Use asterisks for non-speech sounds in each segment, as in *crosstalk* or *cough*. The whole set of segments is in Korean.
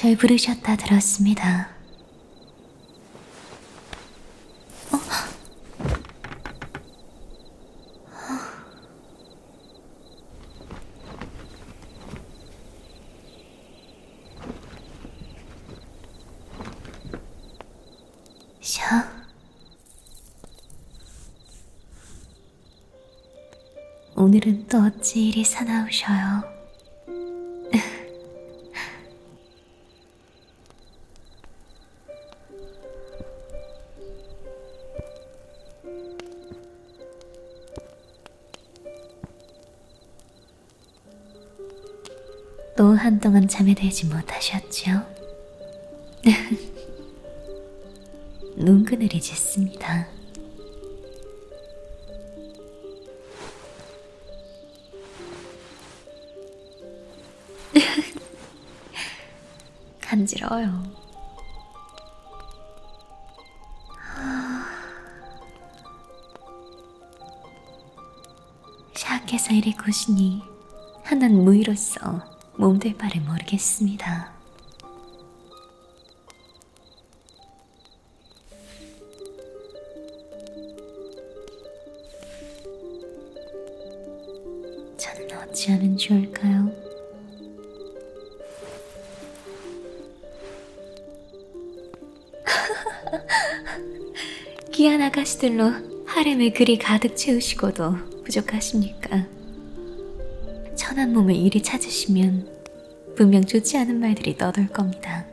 절 부르셨다 들었습니다. 샤. 오늘은 또 어찌 이리 사나우셔요? 한동안 잠에 들지 못하셨죠? *laughs* 눈그늘이 짙습니다. *laughs* 간지러워요. 샤께서 이리 고시니 하난 무의로서 몸될 바를 모르겠습니다. 저는 어찌하면 좋을까요? *laughs* 귀한 아가씨들로 하렘을 그리 가득 채우시고도 부족하십니까? 천한 몸을 이리 찾으시면 분명 좋지 않은 말들이 떠돌 겁니다.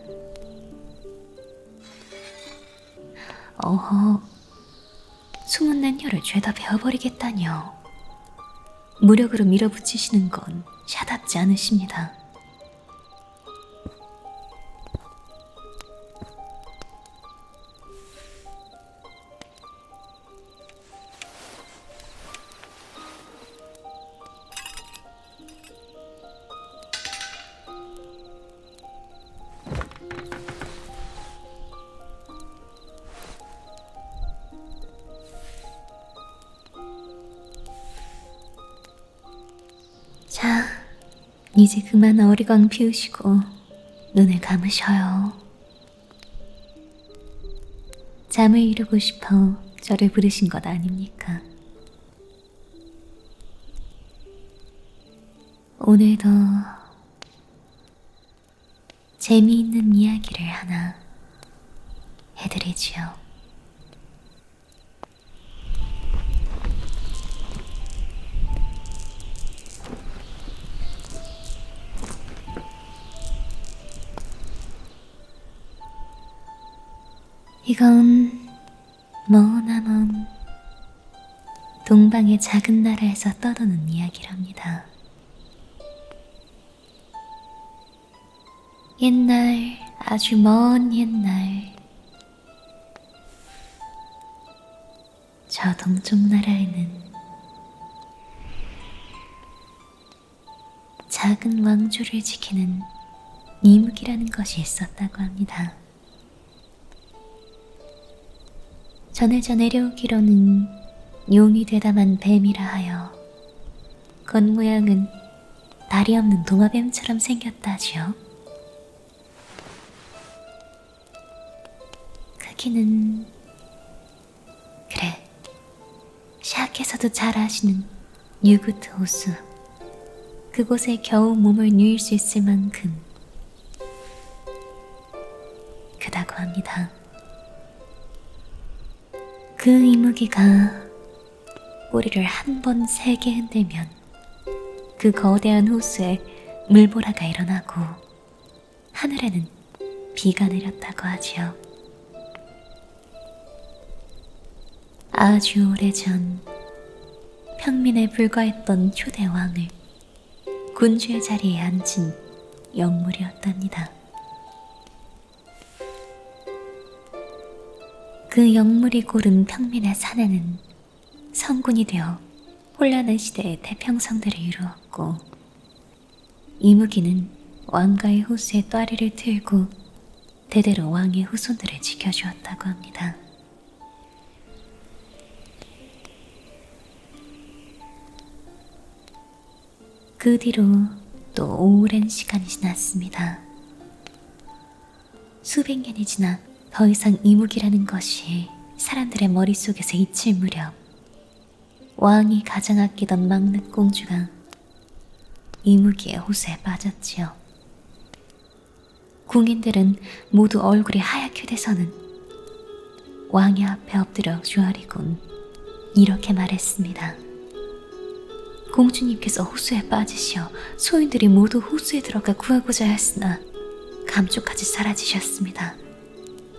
어허, 소문난 혀를 죄다 베어버리겠다뇨. 무력으로 밀어붙이시는 건 샤답지 않으십니다. 이제 그만 어리광 피우시고 눈을 감으셔요. 잠을 이루고 싶어 저를 부르신 것 아닙니까? 오늘도 재미있는 이야기를 하나 해드리지요. 이건 머나먼 동방의 작은 나라에서 떠도는 이야기랍니다. 옛날, 아주 먼 옛날, 저 동쪽 나라에는 작은 왕조를 지키는 이묵이라는 것이 있었다고 합니다. 전해져 내려오기로는 용이 되담한 뱀이라 하여 겉모양은 다리 없는 도마뱀처럼 생겼다지요. 크기는 그래 샤크에서도 잘 아시는 유구트 호수 그곳에 겨우 몸을 누일 수 있을 만큼 그 이무기가 꼬리를 한 번 세게 흔들면 그 거대한 호수에 물보라가 일어나고 하늘에는 비가 내렸다고 하지요. 아주 오래전 평민에 불과했던 초대 왕을 군주의 자리에 앉힌 영물이었답니다. 그 영물이 고른 평민의 사내는 성군이 되어 혼란한 시대의 태평성들을 이루었고 이무기는 왕가의 호수에 또아리를 틀고 대대로 왕의 후손들을 지켜주었다고 합니다. 그 뒤로 또 오랜 시간이 지났습니다. 수백 년이 지나 더 이상 이묵이라는 것이 사람들의 머릿속에서 잊힐 무렵 왕이 가장 아끼던 막내 공주가 이무기의 호수에 빠졌지요. 궁인들은 모두 얼굴이 하얗게 돼서는 왕의 앞에 엎드려 조아리곤 이렇게 말했습니다. 공주님께서 호수에 빠지시어 소인들이 모두 호수에 들어가 구하고자 했으나 감쪽같이 사라지셨습니다.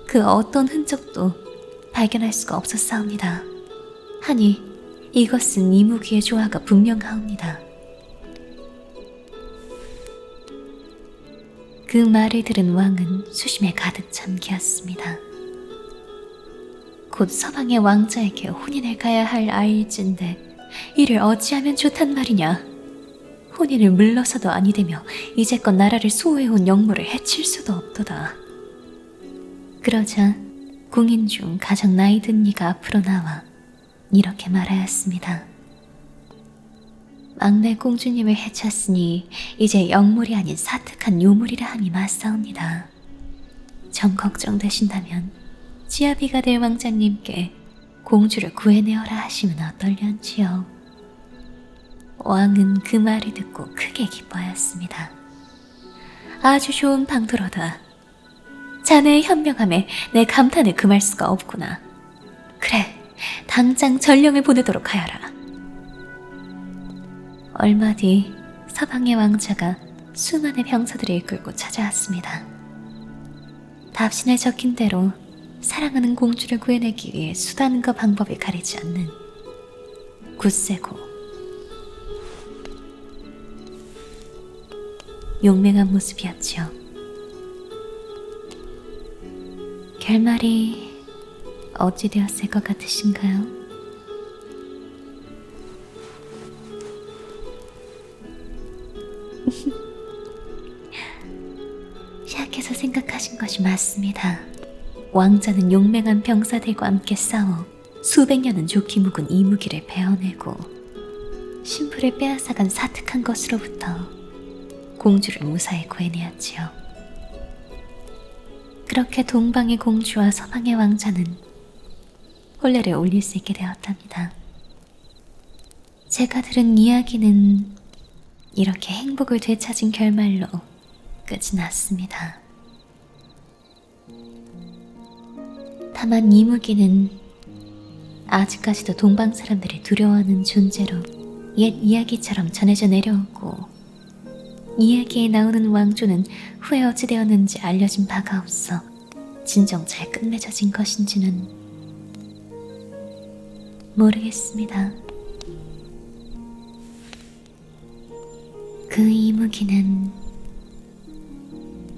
그 어떤 흔적도 발견할 수가 없었사옵니다. 하니 이것은 이무기의 조화가 분명하옵니다. 그 말을 들은 왕은 수심에 가득 잠기었습니다. 곧 서방의 왕자에게 혼인을 가야 할 아이일진데 이를 어찌하면 좋단 말이냐. 혼인을 물러서도 아니되며 이제껏 나라를 수호해온 영모를 해칠 수도 없도다. 그러자 궁인 중 가장 나이 든 이가 앞으로 나와 이렇게 말하였습니다. 막내 공주님을 해쳤으니 이제 영물이 아닌 사특한 요물이라 함이 맞사옵니다. 정 걱정되신다면 지아비가 될 왕자님께 공주를 구해내어라 하시면 어떨련지요. 왕은 그 말을 듣고 크게 기뻐하였습니다. 아주 좋은 방도로다. 자네의 현명함에 내 감탄을 금할 수가 없구나. 그래, 당장 전령을 보내도록 하여라. 얼마 뒤 서방의 왕자가 수많은 병사들을 이끌고 찾아왔습니다. 답신에 적힌 대로 사랑하는 공주를 구해내기 위해 수단과 방법을 가리지 않는 굳세고 용맹한 모습이었지요. 결말이 어찌 되었을 것 같으신가요? *laughs* 시작해서 생각하신 것이 맞습니다. 왕자는 용맹한 병사들과 함께 싸워 수백 년은 좋게 묵은 이무기를 베어내고 신부를 빼앗아간 사특한 것으로부터 공주를 무사히 구해내었지요. 그렇게 동방의 공주와 서방의 왕자는 혼례를 올릴 수 있게 되었답니다. 제가 들은 이야기는 이렇게 행복을 되찾은 결말로 끝이 났습니다. 다만 이무기는 아직까지도 동방 사람들이 두려워하는 존재로 옛 이야기처럼 전해져 내려오고 이야기에 나오는 왕조는 후에 어찌 되었는지 알려진 바가 없어 진정 잘 끝맺어진 것인지는 모르겠습니다. 그 이무기는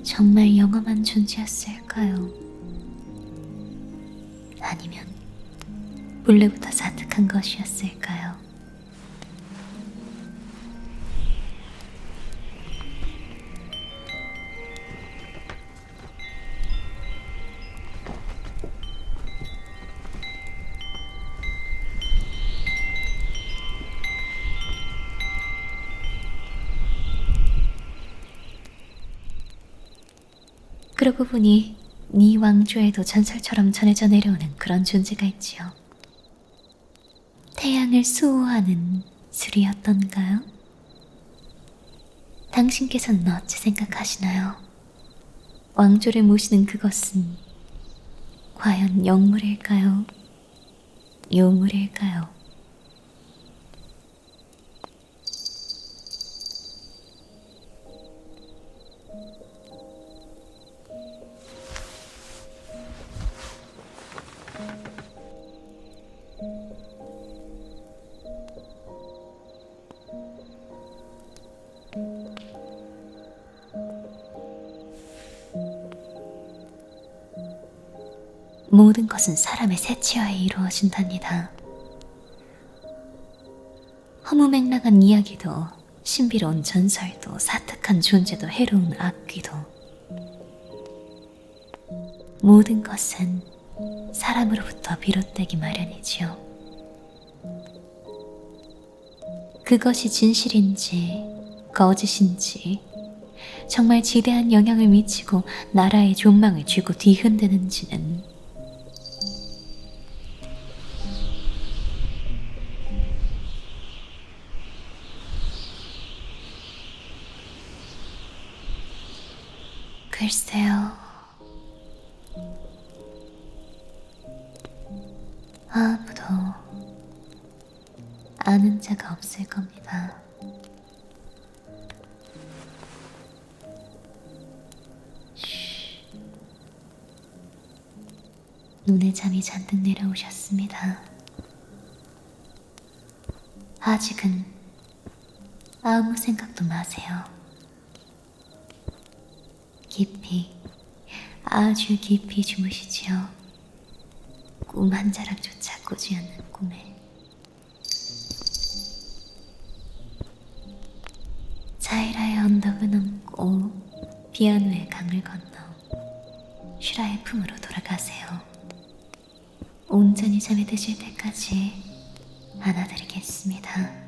정말 영험한 존재였을까요? 아니면 본래부터 사특한 것이었을까요? 그러고 보니 네 왕조에도 전설처럼 전해져 내려오는 그런 존재가 있지요. 태양을 수호하는 수리였던가요? 당신께서는 어찌 생각하시나요? 왕조를 모시는 그것은 과연 영물일까요? 요물일까요? 모든 것은 사람의 세치하에 이루어진답니다. 허무맹랑한 이야기도 신비로운 전설도 사특한 존재도 해로운 악귀도 모든 것은 사람으로부터 비롯되기 마련이지요. 그것이 진실인지 거짓인지 정말 지대한 영향을 미치고 나라의 존망을 쥐고 뒤흔드는지는 글쎄요. 아무도 아는 자가 없을 겁니다. 눈에 잠이 잔뜩 내려오셨습니다. 아직은 아무 생각도 마세요. 깊이, 아주 깊이 주무시지요. 꿈 한 자락조차 꾸지 않는 꿈에. 자이라의 언덕을 넘고 비아누의 강을 건너 슈라의 품으로 돌아가세요. 온전히 잠에 드실 때까지 안아드리겠습니다.